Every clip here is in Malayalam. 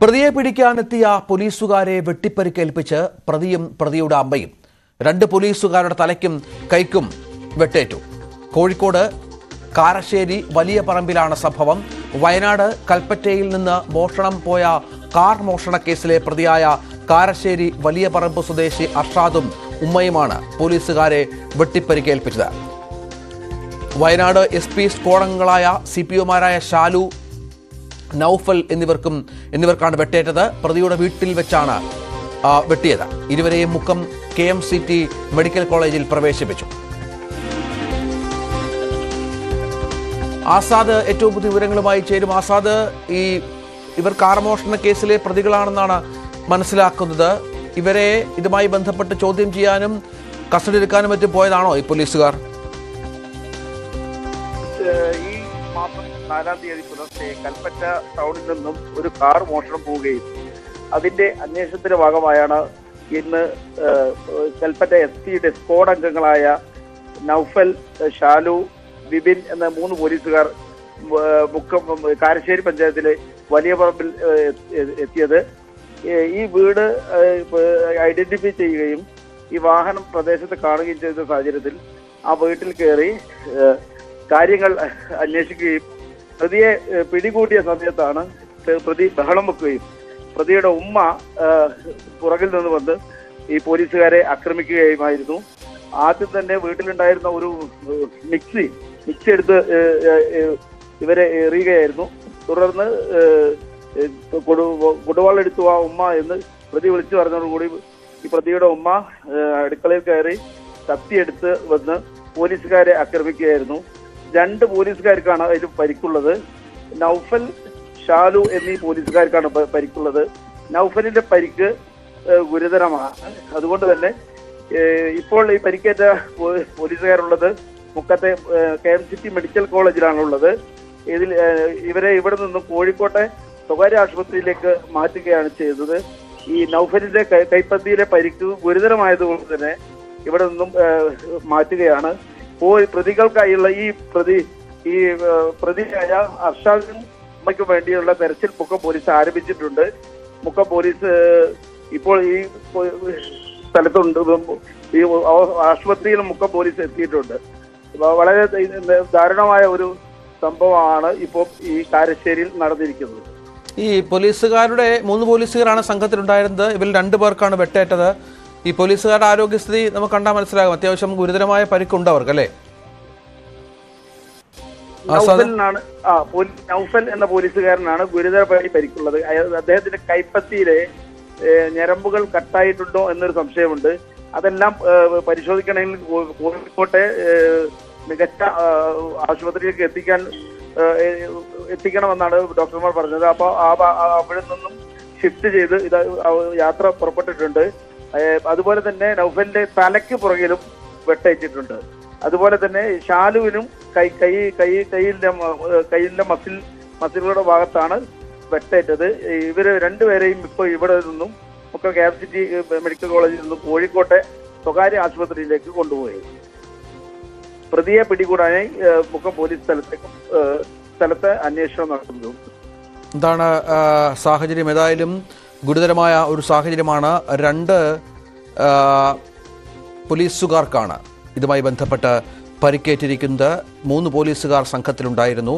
പ്രതിയെ പിടിക്കാനെത്തിയ പോലീസുകാരെ വെട്ടിപ്പരിക്കേൽപ്പിച്ച് പ്രതിയും പ്രതിയുടെ അമ്മയും രണ്ട് പോലീസുകാരുടെ തലയ്ക്കും കൈക്കും വെട്ടേറ്റു. കോഴിക്കോട് കാരശ്ശേരി വലിയ പറമ്പിലാണ് സംഭവം. വയനാട് കൽപ്പറ്റയിൽ നിന്ന് മോഷണം പോയ കാർ മോഷണ കേസിലെ പ്രതിയായ കാരശ്ശേരി വലിയ പറമ്പ് സ്വദേശി അർഷാദും ഉമ്മയുമാണ് പോലീസുകാരെ വെട്ടിപ്പരിക്കേൽപ്പിച്ചത്. വയനാട് എസ് പി സ്ഫോടനങ്ങളായ സി പി ഒമാരായ ഷാലു നൌഫൽ എന്നിവർക്കും എന്നിവർക്കാണ് വെട്ടേറ്റത്. പ്രതിയുടെ വീട്ടിൽ വെച്ചാണ് വെട്ടിയത്. ഇരുവരെയും Mukkam K M C T medical കോളേജിൽ പ്രവേശിപ്പിച്ചു. ആസാദ് ഏറ്റവും പുതിയ വിവരങ്ങളുമായി ചേരും. ആസാദ് ഈ ഇവർ കാർമോഷണ കേസിലെ പ്രതികളാണെന്നാണ് മനസ്സിലാക്കുന്നത്. ഇവരെ ഇതുമായി ബന്ധപ്പെട്ട് ചോദ്യം ചെയ്യാനും കസ്റ്റഡി എടുക്കാനും മറ്റും പോയതാണോ ഈ പോലീസുകാർ? നാലാം തീയതി പുലർച്ചെ കൽപ്പറ്റ ടൗണിൽ നിന്നും ഒരു കാർ മോഷണം പോവുകയും അതിന്റെ അന്വേഷണത്തിന്റെ ഭാഗമായാണ് ഇന്ന് കൽപ്പറ്റ എസ് പിയുടെ സ്ക്വാഡ് അംഗങ്ങളായ നൌഫൽ ഷാലു ബിബിൻ എന്ന മൂന്ന് പോലീസുകാർ മുക്കം കാരശ്ശേരി പഞ്ചായത്തിലെ വലിയ പറമ്പിൽ എത്തിയത്. ഈ വീട് ഐഡന്റിഫൈ ചെയ്യുകയും ഈ വാഹനം പ്രദേശത്ത് കാണുകയും ചെയ്ത സാഹചര്യത്തിൽ ആ വീട്ടിൽ കയറി കാര്യങ്ങൾ അന്വേഷിക്കുകയും പ്രതിയെ പിടികൂടിയ സമയത്താണ് പ്രതി ബഹളം വെക്കുകയും പ്രതിയുടെ ഉമ്മ പുറകിൽ നിന്ന് വന്ന് ഈ പോലീസുകാരെ ആക്രമിക്കുകയുമായിരുന്നു. ആദ്യം തന്നെ വീട്ടിലുണ്ടായിരുന്ന ഒരു മിക്സി മിക്സി എടുത്ത് ഇവരെ എറിയുകയായിരുന്നു. തുടർന്ന് കൊടുവാളെടുത്തു ആ ഉമ്മ എന്ന് പ്രതി വിളിച്ചു പറഞ്ഞതോടുകൂടി ഈ പ്രതിയുടെ ഉമ്മ അടുക്കളയിൽ കയറി കത്തിയെടുത്ത് വന്ന് പോലീസുകാരെ ആക്രമിക്കുകയായിരുന്നു. രണ്ട് പോലീസുകാർക്കാണ് അതിൽ പരിക്കുള്ളത്. നൗഫൽ ഷാലു എന്നീ പോലീസുകാർക്കാണ് പരിക്കുള്ളത്. നൗഫലിന്റെ പരിക്ക് ഗുരുതരമാണ്. അതുകൊണ്ട് തന്നെ ഇപ്പോൾ ഈ പരിക്കേറ്റ പോലീസുകാരുള്ളത് മുക്കത്തെ കെ എം സിറ്റി മെഡിക്കൽ കോളേജിലാണുള്ളത്. ഇതിൽ ഇവരെ ഇവിടെ നിന്നും കോഴിക്കോട്ടെ സ്വകാര്യ ആശുപത്രിയിലേക്ക് മാറ്റുകയാണ് ചെയ്തത്. ഈ നൗഫലിന്റെ കൈപ്പത്തിയിലെ പരിക്ക് ഗുരുതരമായതുകൊണ്ട് തന്നെ ഇവിടെ നിന്നും മാറ്റുകയാണ്. പോയി പ്രതികൾക്കായുള്ള ഈ പ്രതി ഈ പ്രതിയായ അർഷാദിനും അമ്മയ്ക്കും വേണ്ടിയുള്ള തെരച്ചിൽ മുക്കം പോലീസ് ആരംഭിച്ചിട്ടുണ്ട്. മുക്കം പോലീസ് ഇപ്പോൾ ഈ സ്ഥലത്തുണ്ട്. ഈ ആശുപത്രിയിൽ മുക്കം പോലീസ് എത്തിയിട്ടുണ്ട്. വളരെ ദാരുണമായ ഒരു സംഭവമാണ് ഇപ്പോൾ ഈ കാരശ്ശേരിയിൽ നടന്നിരിക്കുന്നത്. ഈ പോലീസുകാരുടെ മൂന്ന് പോലീസുകാരാണ് സംഘത്തിലുണ്ടായിരുന്നത്. ഇവരിൽ രണ്ടു പേർക്കാണ് വെട്ടേറ്റത്. ഈ പോലീസുകാരുടെ ആരോഗ്യസ്ഥിതി നമുക്ക് കണ്ടാൽ മനസ്സിലാകും. അത്യാവശ്യം ഗുരുതരമായ പരിക്കുണ്ട് അവർക്ക് അല്ലേ? നൗഫലിനാണ് ആ നൗഫൽ എന്ന പോലീസുകാരനാണ് ഗുരുതരമായി പരിക്കുള്ളത്. അദ്ദേഹത്തിന്റെ കൈപ്പത്തിയിലെ ഞരമ്പുകൾ കട്ടായിട്ടുണ്ടോ എന്നൊരു സംശയമുണ്ട്. അതെല്ലാം പരിശോധിക്കണമെങ്കിൽ കോഴിക്കോട്ടെ മികച്ച ആശുപത്രിയിലേക്ക് എത്തിക്കാൻ എത്തിക്കണമെന്നാണ് ഡോക്ടർമാർ പറഞ്ഞത്. അപ്പോൾ അവിടെ നിന്നും ഷിഫ്റ്റ് ചെയ്ത് ഇത് യാത്ര പുറപ്പെട്ടിട്ടുണ്ട്. അതുപോലെ തന്നെ നൗഫലിന്റെ തലയ്ക്ക് പുറകിലും വെട്ടയച്ചിട്ടുണ്ട്. അതുപോലെ തന്നെ ഷാലുവിനും കൈ കൈ കൈ കൈയിലെ കൈയിലെ മസിൽ മസിലുകളുടെ ഭാഗത്താണ് വെട്ടേറ്റത്. ഇവർ രണ്ടുപേരെയും ഇപ്പോൾ ഇവിടെ നിന്നും ഒക്കെ കെ എസ് സിറ്റി മെഡിക്കൽ കോളേജിൽ നിന്നും കോഴിക്കോട്ടെ സ്വകാര്യ ആശുപത്രിയിലേക്ക് കൊണ്ടുപോയി. പ്രതിയെ പിടികൂടാനായി മുഖം പോലീസ് സ്ഥലത്തേക്ക് സ്ഥലത്ത് അന്വേഷണം നടത്തുന്നു. എന്താണ് സാഹചര്യം? ഏതായാലും ഗുരുതരമായ ഒരു സാഹചര്യമാണ്. രണ്ട് പോലീസുകാർക്കാണ് ഇതുമായി ബന്ധപ്പെട്ട് പരിക്കേറ്റിരിക്കുന്നത്. മൂന്ന് പോലീസുകാർ സംഘത്തിലുണ്ടായിരുന്നു.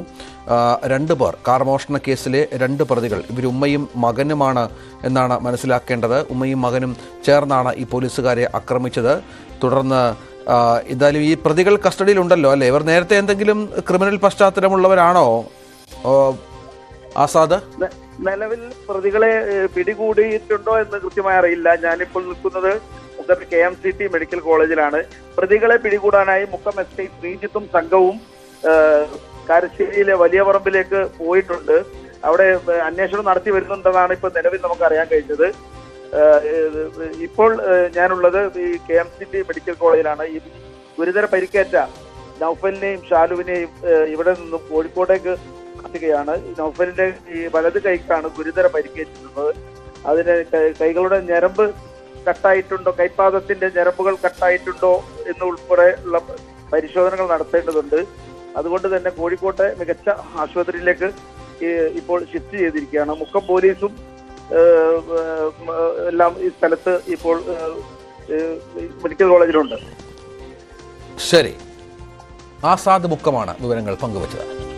രണ്ട് പേർ കാർ മോഷണ കേസിലെ രണ്ട് പ്രതികൾ. ഇവർ ഉമ്മയും മകനുമാണ് എന്നാണ് മനസ്സിലാക്കേണ്ടത്. ഉമ്മയും മകനും ചേർന്നാണ് ഈ പോലീസുകാരെ ആക്രമിച്ചത്. തുടർന്ന് എന്തായാലും ഈ പ്രതികൾ കസ്റ്റഡിയിലുണ്ടല്ലോ അല്ലേ? ഇവർ നേരത്തെ എന്തെങ്കിലും ക്രിമിനൽ പശ്ചാത്തലമുള്ളവരാണോ? ആസാദ്? നിലവിൽ പ്രതികളെ പിടികൂടിയിട്ടുണ്ടോ എന്ന് കൃത്യമായി അറിയില്ല. ഞാനിപ്പോൾ നിൽക്കുന്നത് Mukkam K M C T medical കോളേജിലാണ്. പ്രതികളെ പിടികൂടാനായി മുക്കം എസ് ഐ ശ്രീജിത്തും സംഘവും കാരശ്ശേരിയിലെ വലിയ പറമ്പിലേക്ക് പോയിട്ടുണ്ട്. അവിടെ അന്വേഷണം നടത്തി വരുന്നുണ്ടെന്നാണ് ഇപ്പോൾ നിലവിൽ നമുക്ക് അറിയാൻ കഴിഞ്ഞത് ഇപ്പോൾ ഞാനുള്ളത് ഈ K M C T medical കോളേജിലാണ്. ഈ ഗുരുതര പരിക്കേറ്റ നൗഫലിനെയും ഷാലുവിനെയും ഇവിടെ നിന്നും കോഴിക്കോട്ടേക്ക് ഈ നൗഫലിന്റെ ഈ വലത് കൈക്കാണ് ഗുരുതര പരിക്കേറ്റിരുന്നത് അതിന് കൈകളുടെ ഞരമ്പ് കട്ടായിട്ടുണ്ടോ? കൈപ്പാദത്തിന്റെ ഞരമ്പുകൾ കട്ടായിട്ടുണ്ടോ എന്ന് ഉൾപ്പെടെ ഉള്ള പരിശോധനകൾ നടത്തേണ്ടതുണ്ട്. അതുകൊണ്ട് തന്നെ കോഴിക്കോട്ടെ മികച്ച ആശുപത്രിയിലേക്ക് ഇപ്പോൾ ഷിഫ്റ്റ് ചെയ്തിരിക്കുകയാണ്. മുക്കം പോലീസും എല്ലാം ഈ സ്ഥലത്ത് ഇപ്പോൾ മെഡിക്കൽ കോളേജിലുണ്ട്. ശരി. ആസാദ് മുക്കമാണ് വിവരങ്ങൾ പങ്കുവച്ചത്.